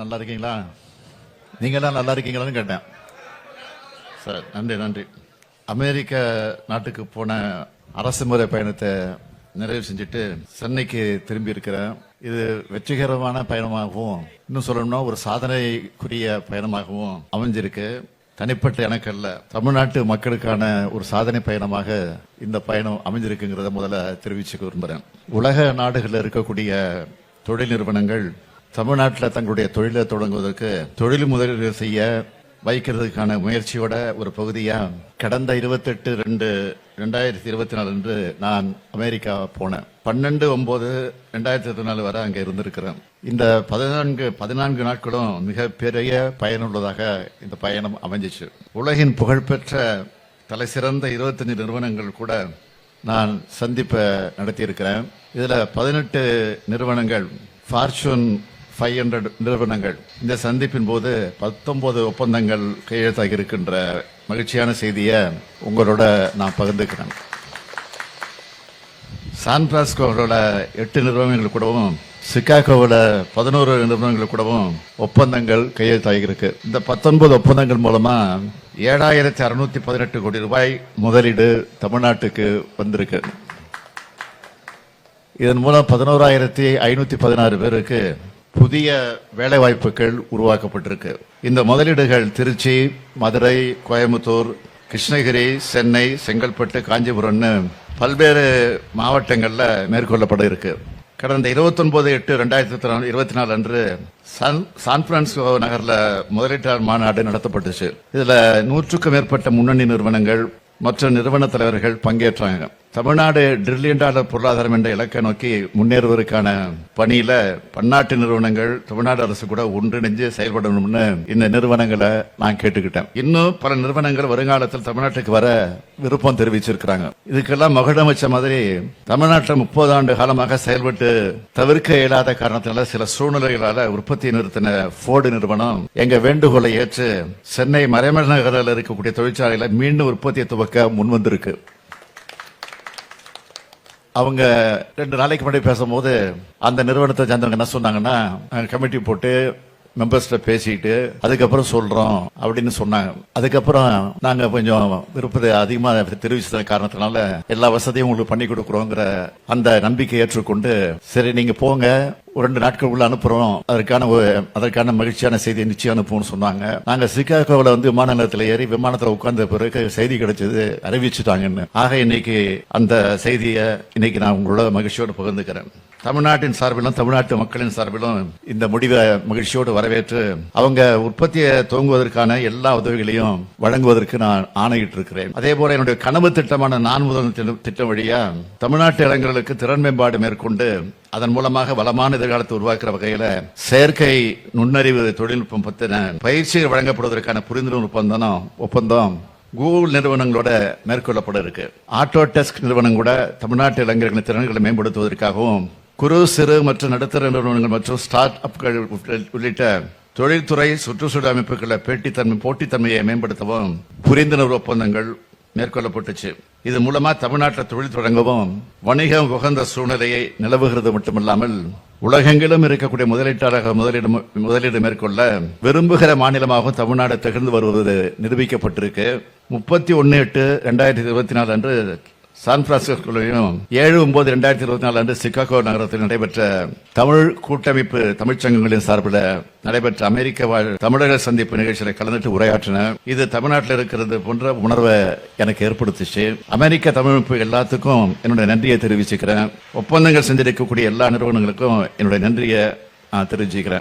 நல்லா இருக்கீங்களா? நீங்களாம் நல்லா இருக்கீங்களான்னு கேட்டேன். சார் நன்றி நன்றி. அமெரிக்க நாட்டுக்கு போன அரசு முறை பயணத்தை நிறைவு செஞ்சுட்டு சென்னைக்கு திரும்பி இருக்கிறேன். இது வெற்றிகரமான பயணமாகவும் இன்னும் சொல்லணும்னா ஒரு சாதனைக்குரிய பயணமாகவும் அமைஞ்சிருக்கு. தனிப்பட்ட எனக்கு அல்ல தமிழ்நாட்டு மக்களுக்கான ஒரு சாதனை பயணமாக இந்த பயணம் அமைஞ்சிருக்குங்கிறத முதல்ல தெரிவிச்சுக்க விரும்புகிறேன் உலக நாடுகளில் இருக்கக்கூடிய தொழில் நிறுவனங்கள் தமிழ்நாட்டில் தங்களுடைய தொழிலை தொடங்குவதற்கு தொழில் முதலீடு செய்ய வைக்கிறதுக்கான முயற்சியோட ஒரு பகுதியாக கடந்த இருபத்தெட்டு ரெண்டு ரெண்டாயிரத்தி இருபத்தி நாலு அன்று நான் அமெரிக்கா போனேன். பன்னெண்டு ஒன்பது ரெண்டாயிரத்தி இருபத்தி நாலு வரை அங்கே இருந்திருக்கிறேன். இந்த பதினான்கு பதினான்கு நாட்களும் மிக பெரிய பயனுள்ளதாக இந்த பயணம் அமைஞ்சிச்சு. உலகின் புகழ்பெற்ற தலை சிறந்த இருபத்தஞ்சு நிறுவனங்கள் கூட நான் சந்திப்பை நடத்தியிருக்கிறேன். இதில் பதினெட்டு நிறுவனங்கள் ஃபார்ச்சூன் ஃபைவ் ஹண்ட்ரட் நிறுவனங்கள். இந்த சந்திப்பின் போது பத்தொன்பது ஒப்பந்தங்கள் கையெழுத்தாகி இருக்கின்ற மகிழ்ச்சியான செய்தியை உங்களோட நான் பகிர்ந்துக்கிறேன். சான் பிரான்ஸ்கோவோட எட்டு நிறுவனங்கள் கூடவும் சிகாகோவில் பதினோரு நிறுவனங்கள் கூடவும் ஒப்பந்தங்கள் கையெழுத்தாகியிருக்கு இந்த பத்தொன்பது ஒப்பந்தங்கள் மூலமா ஏழாயிரத்தி அறுநூத்தி பதினெட்டு கோடி ரூபாய் முதலீடு தமிழ்நாட்டுக்கு வந்திருக்கு. இதன் மூலம் பதினோராயிரத்தி ஐநூத்தி பதினாறு பேருக்கு புதிய வேலைவாய்ப்புகள் உருவாக்கப்பட்டிருக்கு. இந்த முதலீடுகள் திருச்சி மதுரை கோயம்புத்தூர் கிருஷ்ணகிரி சென்னை செங்கல்பட்டு காஞ்சிபுரம்னு பல்வேறு மாவட்டங்களில் மேற்கொள்ளப்பட இருக்கு. கடந்த 29 எட்டு ரெண்டாயிரத்தி இருபத்தி நாலு அன்று சான் சான் பிரான்சிஸ்கோ முதலீட்டாளர் மாநாடு நடத்தப்பட்டுச்சு. இதில் நூற்றுக்கும் மேற்பட்ட முன்னணி நிறுவனங்கள் மற்ற நிறுவன தலைவர்கள் பங்கேற்றாங்க. தமிழ்நாடு டிரில்லியன் டாலர் பொருளாதாரம் என்ற இலக்கை நோக்கி முன்னேறுவதற்கான பணியில பன்னாட்டு நிறுவனங்கள் தமிழ்நாடு அரசு கூட ஒன்றிணைஞ்சு செயல்படணும்னு இந்த நிறுவனங்களை நான் கேட்டுக்கிட்டேன். இன்னும் பல நிறுவனங்கள் வருங்காலத்தில் தமிழ்நாட்டுக்கு வர விருப்பம் தெரிவிச்சிருக்கிறாங்க. இதுக்கெல்லாம் மகுடம் மாதிரி தமிழ்நாட்டில் முப்பது ஆண்டு காலமாக செயல்பட்டு தவிர்க்க இயலாத காரணத்தினால சில சூழ்நிலைகளால உற்பத்தி நிறுத்தின போர்டு நிறுவனம் எங்க வேண்டுகோளை ஏற்று சென்னை மறைமலை நகரில் இருக்கக்கூடிய தொழிற்சாலையில மீண்டும் உற்பத்தியை துவக்க முன்வந்திருக்கு. அவங்க ரெண்டு நாளைக்கு முன்னாடி பேசும்போது அந்த நிறுவனத்தை சேர்ந்தவங்க என்ன சொன்னாங்கன்னா கமிட்டி போட்டு மெம்பர்ஸ்ட பேசிட்டு அதுக்கப்புறம் சொல்றோம் அப்படின்னு சொன்னாங்க. அதுக்கப்புறம் நாங்க கொஞ்சம் விருப்பத்தை அதிகமா தெரிவிச்ச காரணத்தினால எல்லா வசதியும் உங்களுக்கு பண்ணி கொடுக்குறோங்கிற அந்த நம்பிக்கை ஏற்றுக்கொண்டு சரி நீங்க போங்க ஒரு ரெண்டு நாட்களுக்குள்ள அனுப்புறோம். அதற்கான ஒரு- அதற்கான மகிழ்ச்சியான செய்தியை நிச்சயம் அனுப்புவோம்னு சொன்னாங்க. நாங்க சிகாகோவில் வந்து விமான நிலையத்தில் ஏறி விமானத்தில் உட்கார்ந்த பிறகு செய்தி கிடைச்சது அறிவிச்சுட்டாங்கன்னு. ஆக இன்னைக்கு அந்த செய்தியை இன்னைக்கு நான் உங்களோட மகிழ்ச்சியோடு பகிர்ந்துக்கிறேன். தமிழ்நாட்டின் சார்பிலும் தமிழ்நாட்டு மக்களின் சார்பிலும் இந்த முடிவை மகிழ்ச்சியோடு வரவேற்று அவங்க உற்பத்தியை துவங்குவதற்கான எல்லா உதவிகளையும் வழங்குவதற்கு நான் ஆணையிட்டு இருக்கிறேன் அதே போல என்னுடைய கனவு திட்டமான நான் முதல் திட்டம் வழியா தமிழ்நாட்டு இளைஞர்களுக்கு திறன் மேம்பாடு மேற்கொண்டு அதன் மூலமாக வளமான எதிர்காலத்தை உருவாக்குற வகையில செயற்கை நுண்ணறிவு தொழில்நுட்பம் பத்தின பயிற்சிகள் வழங்கப்படுவதற்கான புரிந்துணர்வு ஒப்பந்தம் ஒப்பந்தம் கூகுள் நிறுவனங்களோட மேற்கொள்ளப்பட இருக்கு ஆட்டோ டெஸ்க் நிறுவனம் கூட தமிழ்நாட்டு இளைஞர்களின் திறன்களை மேம்படுத்துவதற்காகவும் குறு சிறு மற்றும் நடுத்தர நிறுவனங்கள் மற்றும் ஸ்டார்ட் அப்கள் உள்ளிட்ட தொழில்துறை சுற்றுச்சூழல் அமைப்புகளை பேட்டித்தன்மை போட்டித்தன்மையை மேம்படுத்தவும் புரிந்துணர்வு ஒப்பந்தங்கள் மேற்கொள்ளப்பட்டுச்சு. இது மூலமா தமிழ்நாட்டில் தொழில் தொடங்கவும் வணிகம் உகந்த சூழ்நிலையை நிலவுகிறது மட்டுமல்லாமல் உலகெங்கிலும் இருக்கக்கூடிய முதலீட்டாளர்கள் முதலீடு முதலீடு மேற்கொள்ள விரும்புகிற மாநிலமாகவும் தமிழ்நாடு திகழ்ந்து வருவது நிரூபிக்கப்பட்டிருக்கு. முப்பத்தி ஒன்னு எட்டு ரெண்டாயிரத்தி இருபத்தி நாலு அன்று சான் பிரான்சிஸ்கோலையும் ஏழு ஒன்பது ரெண்டாயிரத்தி இருபத்தி நாலு அன்று சிகாகோ நகரத்தில் நடைபெற்ற தமிழ் கூட்டமைப்பு தமிழ்ச்சங்கங்களின் சார்பில் நடைபெற்ற அமெரிக்க வாழ் தமிழர்கள் சந்திப்பு நிகழ்ச்சியில் கலந்துட்டு உரையாற்றின. இது தமிழ்நாட்டில் இருக்கிறது போன்ற உணர்வை எனக்கு ஏற்படுத்துச்சு. அமெரிக்க தமிழமைப்பு எல்லாத்துக்கும் என்னுடைய நன்றியை தெரிவிச்சுக்கிறேன். ஒப்பந்தங்கள் செஞ்சிருக்கக்கூடிய எல்லா நிறுவனங்களுக்கும் என்னுடைய நன்றியை நான் தெரிவிச்சுக்கிறேன்.